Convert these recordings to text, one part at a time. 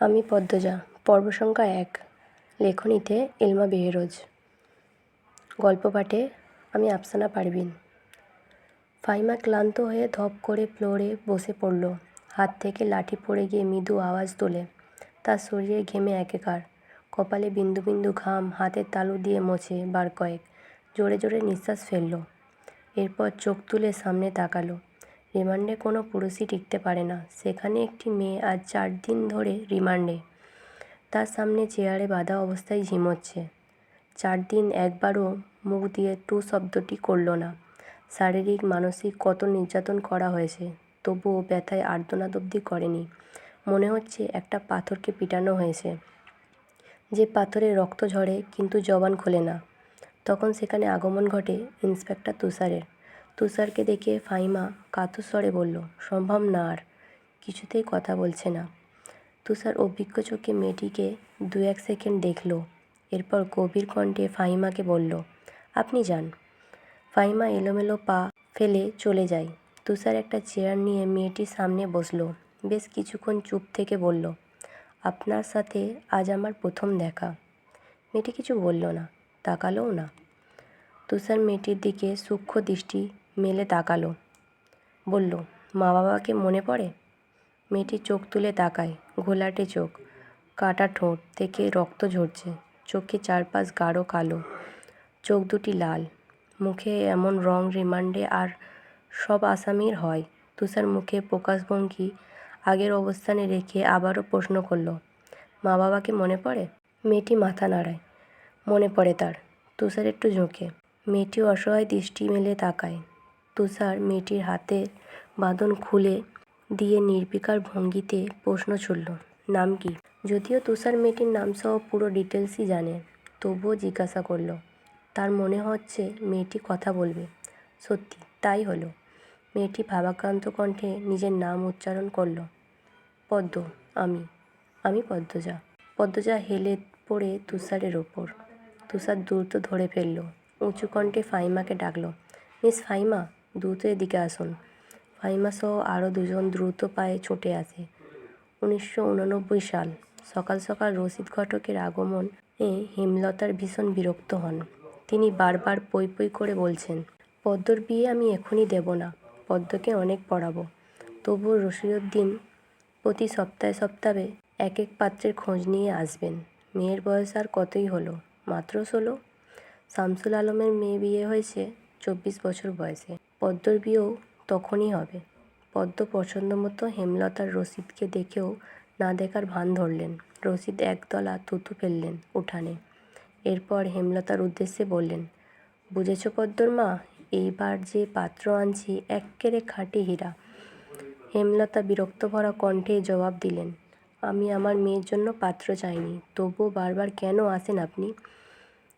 আমি পদ্মজা, পর্ব সংখ্যা এক, লেখনীতে এলমা বেহেরোজ। গল্প পাঠে আমি আফসানা পারভিন। ফাইমা ক্লান্ত হয়ে ধপ করে ফ্লোরে বসে পড়ল। হাত থেকে লাঠি পড়ে গিয়ে মৃদু আওয়াজ তোলে। তার শরীরে ঘেমে একেকার। কপালে বিন্দু বিন্দু ঘাম হাতের তালু দিয়ে মোছে বার কয়েক। জোরে জোরে নিঃশ্বাস ফেলল। এরপর চোখ তুলে সামনে তাকালো। রিমান্ডে কোনো পুরুষই টিকতে পারে না। সেখানে একটি মেয়ে আজ চার দিন ধরে রিমান্ডে। তার সামনে চেয়ারে বাঁধা অবস্থায় ঝিমোচ্ছে। চার দিন একবারও মুখ দিয়ে টু শব্দটি করল না। শারীরিক, মানসিক কত নির্যাতন করা হয়েছে, তবুও ব্যথায় আর্তনাদ অবধি করেনি। মনে হচ্ছে একটা পাথরকে পিটানো হয়েছে। যে পাথরে রক্ত ঝরে কিন্তু জবান খোলে না। তখন সেখানে আগমন ঘটে ইন্সপেক্টর তুষারের। তুষারকে দেখে ফাহিমা কাতর স্বরে বলল, সম্ভব না আর, কিছুতেই কথা বলছে না। তুষার অভিজ্ঞ চোখে মেয়েটিকে দু এক সেকেন্ড দেখল, এরপর গভীর কণ্ঠে ফাহিমাকে বলল, আপনি যান। ফাহিমা এলোমেলো পা ফেলে চলে যায়। তুষার একটা চেয়ার নিয়ে মেয়েটির সামনে বসল, বেশ কিছুক্ষণ চুপ থেকে বলল, আপনার সাথে আজ আমার প্রথম দেখা। মেয়েটি কিছু বলল না, তাকালোও না। তুষার মেয়েটির দিকে সূক্ষ্ম দৃষ্টি মেলে তাকালো। বলল, মা বাবাকে মনে পড়ে? মেয়েটি চোখ তুলে তাকায়, ঘোলাটে চোখ, কাটা ঠোঁট থেকে রক্ত ঝরছে, চোখে চারপাশ গাঢ় কালো, চোখ দুটি লাল, মুখে এমন রং রিমান্ডে আর সব আসামির হয়। তুষার মুখে প্রকাশভঙ্গি, আগের অবস্থানে রেখে আবারও প্রশ্ন করল, মা বাবাকে মনে পড়ে? মেয়েটি মাথা নাড়ায়, মনে পড়ে তার। তুষার একটু ঝোঁকে মেয়েটি অসহায় দৃষ্টি মেলে তাকায়। তুষার মেয়েটির হাতে বাঁধন খুলে দিয়ে নির্বিকার ভঙ্গিতে প্রশ্ন ছুড়ল, নাম কি? যদিও তুষার মেয়েটির নাম নামসহ পুরো ডিটেলসই জানে, তবুও জিজ্ঞাসা করল, তার মনে হচ্ছে মেয়েটি কথা বলবে? সত্যি, তাই হলো। মেয়েটি ভাবাক্রান্ত কণ্ঠে নিজের নাম উচ্চারণ করল, পদ্ম, আমি আমি পদ্মজা। পদ্মজা হেলে পড়ে তুষারের ওপর। তুষার দ্রুত ধরে ফেলল, উঁচু কণ্ঠে ফাইমাকে ডাকল, মিস ফাইমা দ্রুত এদিকে আসুন। ফাইমা সহ আরও দুজন দ্রুত পায়ে ছুটে আসে। উনিশশো উননব্বই সাল, সকাল সকাল রশিদ ঘটকের আগমন এ হেমলতার ভীষণ বিরক্ত হন। তিনি বারবার পই পই করে বলছেন, পদ্মর বিয়ে আমি এখনই দেব না, পদ্মকে অনেক পড়াবো। তবুও রশিদুদ্দিন প্রতি সপ্তাহে সপ্তাহে এক এক পাত্রের খোঁজ নিয়ে আসবেন। মেয়ের বয়স আর কতই হলো? মাত্র ষোলো? শামসুল আলমের মেয়ে বিয়ে হয়েছে চব্বিশ বছর বয়সে। পদ্মর বিয়েও তখনই হবে। পদ্ম পছন্দ মতো হেমলতার রশিদকে দেখেও না দেখার ভান ধরলেন। রশিদ একতলা থুতু ফেললেন উঠানে। এরপর হেমলতার উদ্দেশ্যে বললেন, বুঝেছ পদ্মর মা, এইবার যে পাত্র আনছি এক্কেরে খাঁটি হীরা। হেমলতা বিরক্ত ভরা কণ্ঠে জবাব দিলেন, আমি আমার মেয়ের জন্য পাত্র চাইনি, তবুও বারবার কেন আসেন আপনি?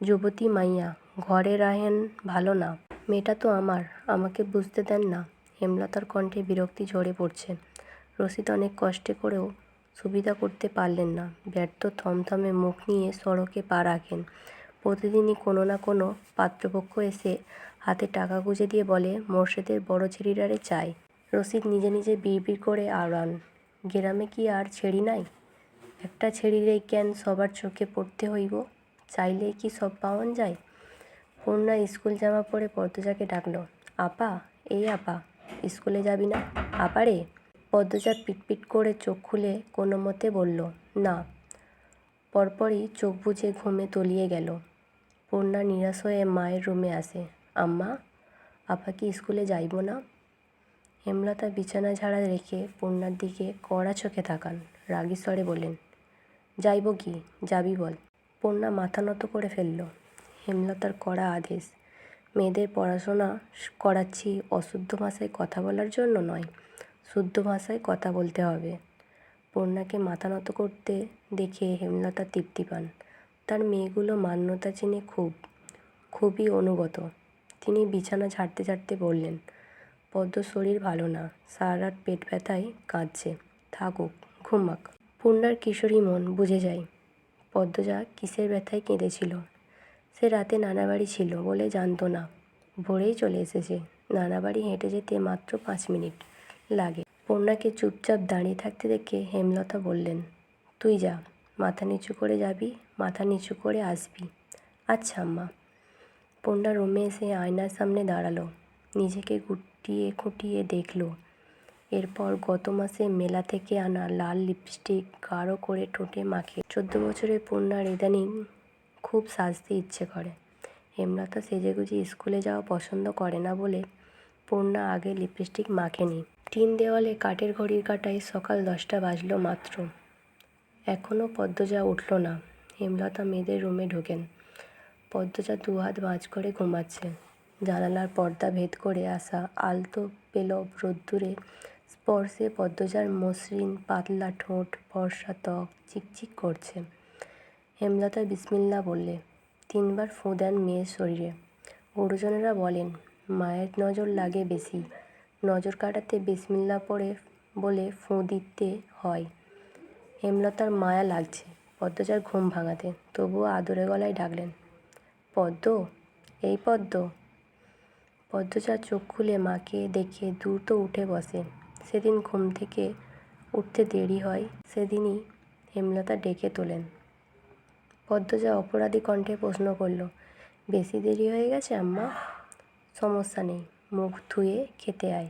যুবতী মাইয়া, ঘরে রাহেন ভালো না। মেয়েটা তো আমার, আমাকে বুঝতে দেন না। হেমলতার কণ্ঠে বিরক্তি ঝরে পড়ছে। রশিদ অনেক কষ্টে করেও সুবিধা করতে পারলেন না। ব্যর্থ থমথমে মুখ নিয়ে সড়কে পা রাখেন। প্রতিদিনই কোনো না কোনো পাত্রপক্ষ এসে হাতে টাকা গুঁজে দিয়ে বলে, মোর্শেদের বড় ছেড়িরারে চাই। রশিদ নিজে নিজে বিড়বিড় করে আওড়ান গ্রামে কি আর ছেড়ি নাই? একটা ছেড়িরেই কেন সবার চোখে পড়তে হইব? চাইলেই কি সব পাওয়ান যায়? পূর্ণা স্কুল জামা পরে পদ্মজাকে ডাকলো, আপা, এই আপা, স্কুলে যাবি না? আপারে পদ্মজা পিটপিট করে চোখ খুলে কোনো মতে বলল, না। পরপরই চোখ বুজে ঘুমে তলিয়ে গেল। পূর্ণা নিরাশ হয়ে মায়ের রুমে আসে, আম্মা, আপা কি স্কুলে যাইব না? হেমলতা বিছানা ঝাড়া রেখে পূর্ণার দিকে কড়া চোখে তাকান, রাগী স্বরে বলেন, যাইব কি? যাবি বল। পূর্ণা মাথা নত করে ফেলল হেমলতার কড়া আদেশ। মেয়েদের পড়াশোনা করাচ্ছি অশুদ্ধ ভাষায় কথা বলার জন্য নয়, শুদ্ধ ভাষায় কথা বলতে হবে। পূর্ণাকে মাথা নত করতে দেখে হেমলতা তৃপ্তি পান। তার মেয়েগুলো মান্যতা চেনে খুব, খুবই অনুগত। তিনি বিছানা ঝাড়তে ঝাড়তে বললেন, পদ্ম শরীর ভালো না সারা রাত পেট ব্যথায় কাঁদছে। থাকুক ঘুমাক পূর্ণার কিশোরী মন বুঝে যায়, পদ্মজা কিসের ব্যথায় কেঁদেছিল? সে রাতে নানাবাড়ি ছিল বলে জানতো না। ভোরেই চলে এসেছে। নানাবাড়ি হেঁটে যেতে মাত্র পাঁচ মিনিট লাগে। পূর্ণাকে চুপচাপ দাঁড়িয়ে থাকতে দেখে হেমলতা বললেন, তুই যা, মাথা নিচু করে যাবি, মাথা নিচু করে আসবি। আচ্ছা আম্মা। পূর্ণা রুমে এসে আয়নার সামনে দাঁড়াল, নিজেকে গুটিয়ে খুঁটিয়ে দেখল। এরপর গত মাসে মেলা থেকে আনা লাল লিপস্টিক গাঢ় করে ঠোঁটে মাখে চোদ্দ বছরের পূর্ণার ইদানিং খুব সাজতে ইচ্ছে করে। হেমলতা সেজেগুজে স্কুলে যাওয়া পছন্দ করে না বলে পূর্ণা আগে লিপস্টিক মাখেনি। টিন দেওয়ালে কাঠের ঘড়ির কাঁটায় সকাল দশটা বাজলো মাত্র। এখনও পদ্মজা উঠল না। হেমলতা মেয়েদের রুমে ঢোকেন। পদ্মজা দু হাত বাঁচ করে ঘুমাচ্ছে। জানালার পর্দা ভেদ করে আসা আলতো পেলব রোদ্দুরে স্পর্শে পদ্মজার মসৃণ পাতলা ঠোঁট, ফর্সা ত্বক, চিকচিক করছে। হেমলতা বিসমিল্লা বললে, তিনবার ফোঁ দেন মেয়ের শরীরে। গুরুজনেরা বলেন, মায়ের নজর লাগে বেশি। নজর কাটাতে বিসমিল্লা পড়ে বলে ফোঁ দিতে হয়। হেমলতার মায়া লাগছে। পদ্মজার ঘুম ভাঙাতে তবুও আদরে গলায় ডাকলেন, পদ্ম, এই পদ্ম। পদ্মজার চোখ খুলে মাকে দেখে দ্রুত উঠে বসে। সেদিন ঘুম থেকে উঠতে দেরি হয়, সেদিনই হেমলতা ডেকে তোলেন। পদ্মজা অপরাধী কণ্ঠে প্রশ্ন করল, বেশি দেরি হয়ে গেছে, আম্মা? সমস্যা নেই, মুখ ধুয়ে খেতে আয়।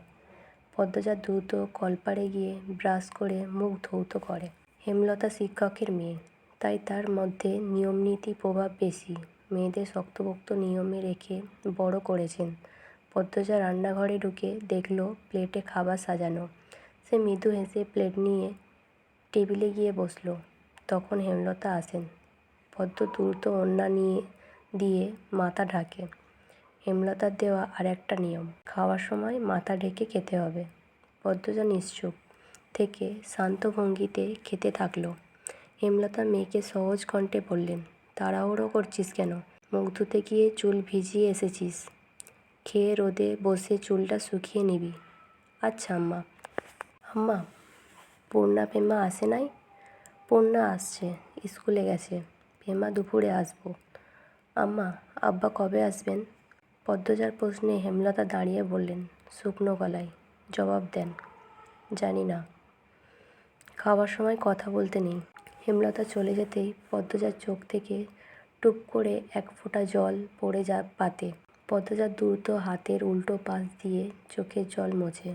পদ্মজা দ্রুত কলপাড়ে গিয়ে ব্রাশ করে মুখ ধৌত করে। হেমলতা শিক্ষকের মেয়ে। তাই তার মধ্যে নিয়মনীতি প্রভাব বেশি। মেয়েদের শক্তপোক্ত নিয়মে রেখে বড় করেছেন। পদ্মজা রান্নাঘরে ঢুকে দেখল, প্লেটে খাবার সাজানো। সে মৃদু হেসে প্লেট নিয়ে টেবিলে গিয়ে বসল। তখন হেমলতা আসেন। পদ্ম দ্রুত ওড়না নিয়ে, দিয়ে মাথা ঢাকে। হেমলতার দেওয়া আর একটা নিয়ম, খাওয়ার সময় মাথা ঢেকে খেতে হবে। পদ্মজা নিশ্চুপ থেকে শান্ত ভঙ্গিতে খেতে থাকল। হেমলতা মেয়েকে সহজ কণ্ঠে বললেন, তাড়াহুড়ো করছিস কেন? মুখ ধুতে গিয়ে চুল ভিজিয়ে এসেছিস। খেয়ে রোদে বসে চুলটা শুকিয়ে নিবি। আচ্ছা আম্মা। আম্মা, পূর্ণা পেমা আসে নাই? পূর্ণা আসছে, স্কুলে গেছে। পেমা দুপুরে আসব। আম্মা, আব্বা কবে আসবেন? পদ্মজার প্রশ্নে হেমলতা দাঁড়িয়ে বললেন, শুকনো গলায়। জবাব দেন, জানি না। খাওয়ার সময় কথা বলতে নেই। হেমলতা চলে যেতেই পদ্মজার চোখ থেকে টুপ করে এক ফোঁটা জল পড়ে যা পাতে। পদ্মজা দ্রুত হাতের উল্টো পাশ দিয়ে চোখের জল মোছে।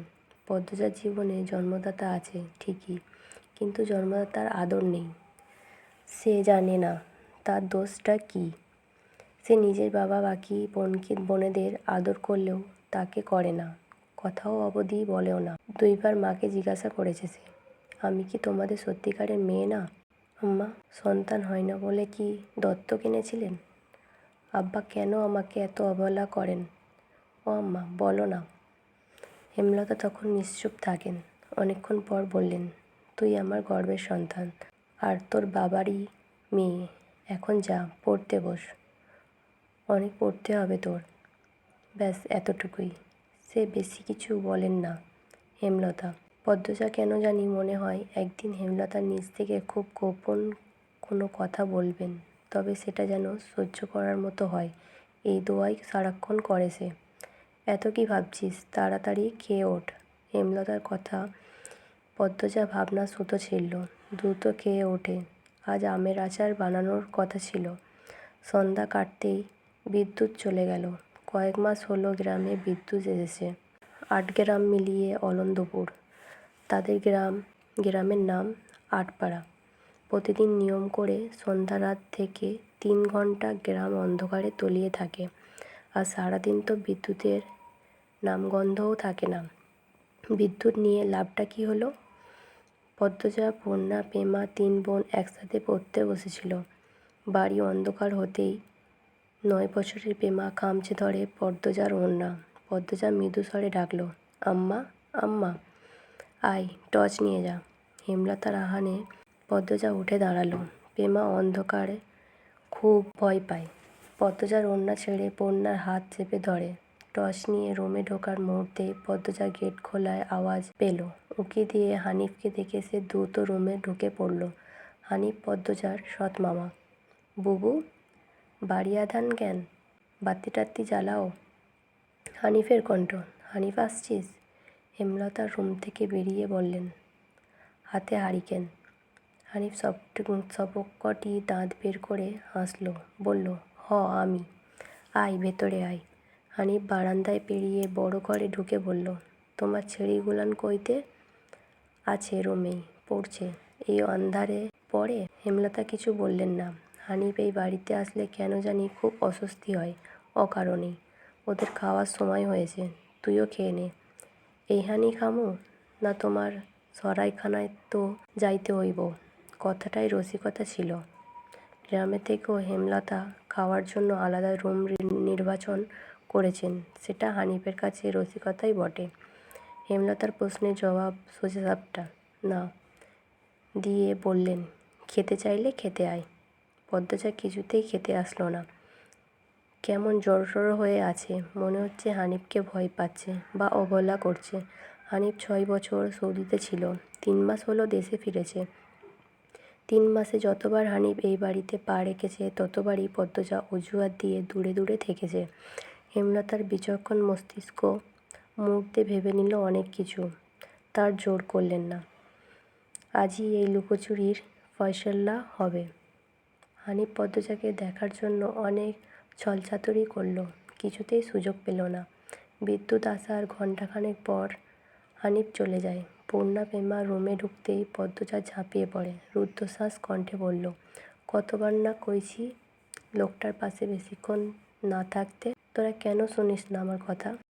পদ্মজার জীবনে জন্মদাতা আছে ঠিকই, কিন্তু জন্মদাতার আদর নেই। সে জানে না। তার দোষটা কী? সে নিজের বাবা বাকি বোনকে, বোনেদের আদর করলেও তাকে করে না। কথাও অবধি বলেও না। দুইবার মাকে জিজ্ঞাসা করেছে সে, আমি কি তোমাদের সত্যিকারের মেয়ে না? আম্মা, সন্তান হয় না বলে কি দত্ত কিনেছিলেন আব্বা, কেন আমাকে এত অবহেলা করেন? ও আম্মা, বলো না। হেমলতা তখন নিশ্চুপ থাকেন। অনেকক্ষণ পর বললেন, তুই আমার গর্বের সন্তান, আর তোর বাবারই মেয়ে। এখন যা, পড়তে বস। অনেক পড়তে হবে তোর। ব্যাস, এতটুকুই। সে বেশি কিছু বলেন না, হেমলতা। পদ্মজা কেন জানি মনে হয় একদিন হেমলতা নিজ থেকে খুব গোপন কোনো কথা বলবেন, তবে সেটা যেন সহ্য করার মতো হয়। এই দোয়াই সারাক্ষণ করে সে। এত কি ভাবছিস? তাড়াতাড়ি খেয়ে ওঠ। হেমলতার কথা পদ্মজা ভাবনা সুতো ছিল দ্রুত খেয়ে ওঠে। আজ আমের আচার বানানোর কথা ছিল। সন্ধ্যা কাটতেই বিদ্যুৎ চলে গেল। কয়েক মাস হলো গ্রামে বিদ্যুৎ এসেছে। আট গ্রাম মিলিয়ে অলন্দপুর তাদের গ্রাম, গ্রামের নাম আটপাড়া। প্রতিদিন নিয়ম করে সন্ধ্যা রাত থেকে তিন ঘণ্টা গ্রাম অন্ধকারে তলিয়ে থাকে। আর সারাদিন তো বিদ্যুতের নামগন্ধও থাকে না। বিদ্যুৎ নিয়ে লাভটা কী হলো? পদ্মজা, পূর্ণা, পেমা তিন বোন একসাথে পড়তে বসেছিল। বাড়ি অন্ধকার হতেই নয় বছরের পেমা খামচে ধরে পদ্মজার ওড়না পদ্মজা মৃদু স্বরে ডাকলো, আম্মা আম্মা, আয়, টর্চ নিয়ে যা। হেমলতার আহানে পদ্মজা উঠে দাঁড়াল। পেমা অন্ধকারে খুব ভয় পায়। পদ্মজার ওড়না ছেড়ে পণ্যার হাত চেপে ধরে। টর্চ নিয়ে রুমে ঢোকার মুহূর্তে পদ্মজা গেট খোলায় আওয়াজ পেল। উকি দিয়ে হানিফকে দেখে সে দ্রুত রুমে ঢুকে পড়ল। হানিফ পদ্মজার সৎ মামা। বুবু বাড়ি আধান জ্ঞান বাতি টাতি জ্বালাও? হানিফের কণ্ঠ। হানিফ, আসছিস? হেমলতা রুম থেকে বেরিয়ে বললেন। হাতে হারিকেন হানিফ সব সবকটি দাঁত বের করে হাসল। বলল, হ, আমি। আয়, ভেতরে আয়। হানিফ বারান্দায় পেরিয়ে বড় ঘরে ঢুকে বলল, তোমার ছেড়িগুলান কইতে আছে রুমেই, পড়ছে। এই অন্ধারে পড়ে? হেমলতা কিছু বললেন না। হানিফ এই বাড়িতে আসলে কেন জানি খুব অস্বস্তি হয় অকারণেই ওদের খাওয়ার সময় হয়েছে, তুইও খেয়ে নে। এই হানি খামো না তোমার সরাইখানায় তো যাইতে হইব? কথাটাই রসিকতা ছিল। গ্রামে থেকেও হেমলতা খাওয়ার জন্য আলাদা রুম নির্বাচন করেছেন, সেটা হানিফের কাছে রসিকতাই বটে। হেমলতার প্রশ্নের জবাব সোজাসাপটা না। দিয়ে বললেন, খেতে চাইলে খেতে আয়। পদ্মজা কিছুতেই খেতে আসলো না। কেমন জড়সড় হয়ে আছে, মনে হচ্ছে হানিফকে ভয় পাচ্ছে বা অবহেলা করছে। হানিফ ছয় বছর সৌদিতে ছিল, তিন মাস হলো দেশে ফিরেছে। তিন মাসে যতবার হানিফ এই বাড়িতে পা রেখেছে, ততবারই পদ্মজা অজুহাত দিয়ে দূরে দূরে থেকেছে। হেমলতার বিচক্ষণ মস্তিষ্ক মুহূর্তে ভেবে নিল অনেক কিছু। তার জোর করলেন না। আজই এই লুকোচুরির ফয়সলা হবে। হানিফ পদ্মজাকে দেখার জন্য অনেক ছলচাতুরি করল। কিছুতেই সুযোগ পেল না। বিদ্যুৎ আসার ঘণ্টাখানেক পর হানিফ চলে যায়। পূর্ণা পেমা রুমে ঢুকতেই পদ্মজা ঝাঁপিয়ে পড়ে। রুদ্ধশ্বাস কণ্ঠে বলল, কতবার না কইছি লোকটার পাশে বেশিক্ষণ না থাকতে? তোরা কেন শুনিস না আমার কথা?